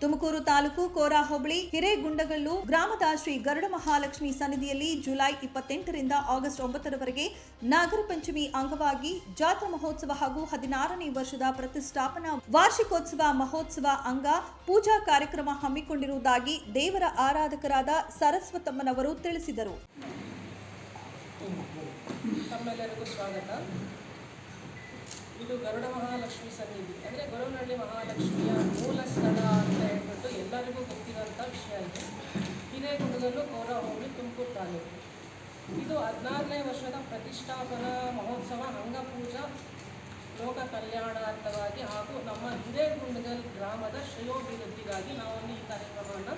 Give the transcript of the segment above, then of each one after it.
ತುಮಕೂರು ತಾಲೂಕು ಕೋರಾ ಹೋಬಳಿ, ಹಿರೇಗುಂಡಗಲ್ಲು ಗ್ರಾಮದ ಶ್ರೀ ಗರುಡ ಮಹಾಲಕ್ಷ್ಮಿ ಸನ್ನಿಧಿಯಲ್ಲಿ ಜುಲೈ ಇಪ್ಪತ್ತೆಂಟರಿಂದ ಆಗಸ್ಟ್ ಒಂಬತ್ತರವರೆಗೆ ನಾಗರ ಪಂಚಮಿ ಅಂಗವಾಗಿ ಜಾತ್ರಾ ಮಹೋತ್ಸವ ಹಾಗೂ ಹದಿನಾರನೇ ವರ್ಷದ ಪ್ರತಿಷ್ಠಾಪನಾ ವಾರ್ಷಿಕೋತ್ಸವ ಮಹೋತ್ಸವ ಅಂಗ ಪೂಜಾ ಕಾರ್ಯಕ್ರಮ ಹಮ್ಮಿಕೊಂಡಿರುವುದಾಗಿ ದೇವರ ಆರಾಧಕರಾದ ಸರಸ್ವತಮ್ಮನವರು ತಿಳಿಸಿದರು. ಇದು ಗರುಡ ಮಹಾಲಕ್ಷ್ಮಿ ಸನ್ನಿಧಿ. ಅಂದರೆ ಗರುಡಹಳ್ಳಿ ಮಹಾಲಕ್ಷ್ಮಿಯ ಮೂಲ ಎಲ್ಲರಿಗೂ ಗೊತ್ತಿರೋಂಥ ವಿಷಯ ಇದೆ. ಹಿರೇಗುಂಡದಲ್ಲೂ ಹೋಬಳಿ ತುಮಕೂರು ತಾಲೂಕು ಇದು ಹದಿನಾರನೇ ವರ್ಷದ ಪ್ರತಿಷ್ಠಾಪನಾ ಮಹೋತ್ಸವ ಅಂಗಪೂಜಾ ಲೋಕ ಕಲ್ಯಾಣಾರ್ಥವಾಗಿ ಹಾಗೂ ನಮ್ಮ ಹಿರೇಗುಂಡಗಲ್ ಗ್ರಾಮದ ಶ್ರೇಯೋಭಿವೃದ್ಧಿಗಾಗಿ ನಾವು ಈ ಕಾರ್ಯಕ್ರಮವನ್ನು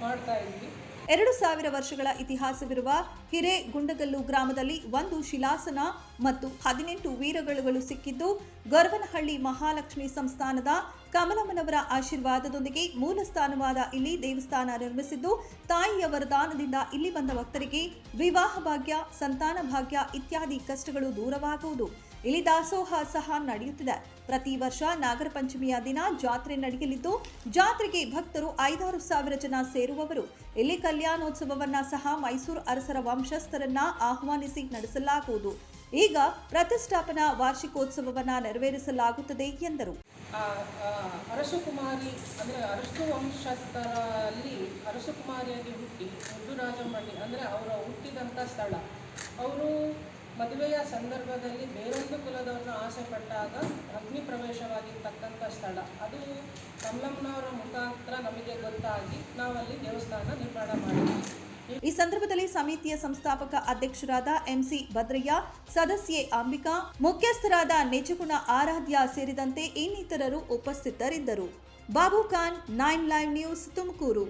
ಮಾಡ್ತಾ ಇದ್ದೀವಿ ಎರಡು ಸಾವಿರ ವರ್ಷಗಳ ಇತಿಹಾಸವಿರುವ ಹಿರೇಗುಂಡಗಲ್ಲು ಗ್ರಾಮದಲ್ಲಿ ಒಂದು ಶಿಲಾಸನ ಮತ್ತು ಹದಿನೆಂಟು ವೀರಗಳುಗಳು ಸಿಕ್ಕಿದ್ದು ಗರ್ವನಹಳ್ಳಿ ಮಹಾಲಕ್ಷ್ಮಿ ಸಂಸ್ಥಾನದ ಕಮಲಮ್ಮನವರ ಆಶೀರ್ವಾದದೊಂದಿಗೆ ಮೂಲ ಸ್ಥಾನವಾದ ಇಲ್ಲಿ ದೇವಸ್ಥಾನ ನಿರ್ಮಿಸಿದ್ದು, ತಾಯಿಯ ವರದಾನದಿಂದ ಇಲ್ಲಿ ಬಂದ ಭಕ್ತರಿಗೆ ವಿವಾಹ ಭಾಗ್ಯ, ಸಂತಾನ ಭಾಗ್ಯ ಇತ್ಯಾದಿ ಕಷ್ಟಗಳು ದೂರವಾಗುವುದು. ಇಲ್ಲಿ ದಾಸೋಹ ಸಹ ನಡೆಯುತ್ತಿದೆ. ಪ್ರತಿ ವರ್ಷ ನಾಗರ ಪಂಚಮಿಯ ದಿನ ಜಾತ್ರೆ ನಡೆಯಲಿದ್ದು, ಜಾತ್ರೆಗೆ ಭಕ್ತರು ಐದಾರು ಸಾವಿರ ಜನ ಸೇರುವವರು. ಇಲ್ಲಿ ಕಲ್ಯಾಣೋತ್ಸವವನ್ನ ಸಹ ಮೈಸೂರು ಅರಸರ ವಂಶಸ್ಥರನ್ನ ಆಹ್ವಾನಿಸಿ ನಡೆಸಲಾಗುವುದು. ಈಗ ಪ್ರತಿಷ್ಠಾಪನಾ ವಾರ್ಷಿಕೋತ್ಸವವನ್ನ ನೆರವೇರಿಸಲಾಗುತ್ತದೆ ಎಂದರು. ಆ, ಆ, ಅರಸು ಅಂದರೆ ಅರಸು ವಂಶಸ್ಥರಲ್ಲಿ ಅರಸುಕುಮಾರಿಯಾಗಿ ಹುಟ್ಟಿ ಮುದ್ದುರಾಜಮ್ಮಣ್ಣಿ ಅಂದರೆ ಅವರ ಹುಟ್ಟಿದಂಥ ಸ್ಥಳ. ಅವರು ಮದುವೆಯ ಸಂದರ್ಭದಲ್ಲಿ ಬೇರೊಂದು ಕುಲದವ್ರನ್ನ ಆಸೆ ಪಟ್ಟಾಗ ಅಗ್ನಿ ಪ್ರವೇಶವಾಗಿರ್ತಕ್ಕಂಥ ಸ್ಥಳ. ಅದು ಕಮಲಮ್ಮನವರ ಮುಖಾಂತರ ನಮಗೆ ಗೊತ್ತಾಗಿ ನಾವಲ್ಲಿ ದೇವಸ್ಥಾನ ನಿರ್ಮಾಣ ಮಾಡಿದ್ವಿ. ಈ ಸಂದರ್ಭದಲ್ಲಿ ಸಮಿತಿಯ ಸಂಸ್ಥಾಪಕ ಅಧ್ಯಕ್ಷರಾದ ಎಂಸಿ ಭದ್ರಯ್ಯ, ಸದಸ್ಯೆ ಅಂಬಿಕಾ, ಮುಖ್ಯಸ್ಥರಾದ ನಿಜಗುಣ ಆರಾಧ್ಯ ಸೇರಿದಂತೆ ಇನ್ನಿತರರು ಉಪಸ್ಥಿತರಿದ್ದರು. Babu Khan, nine live news Tumakuru.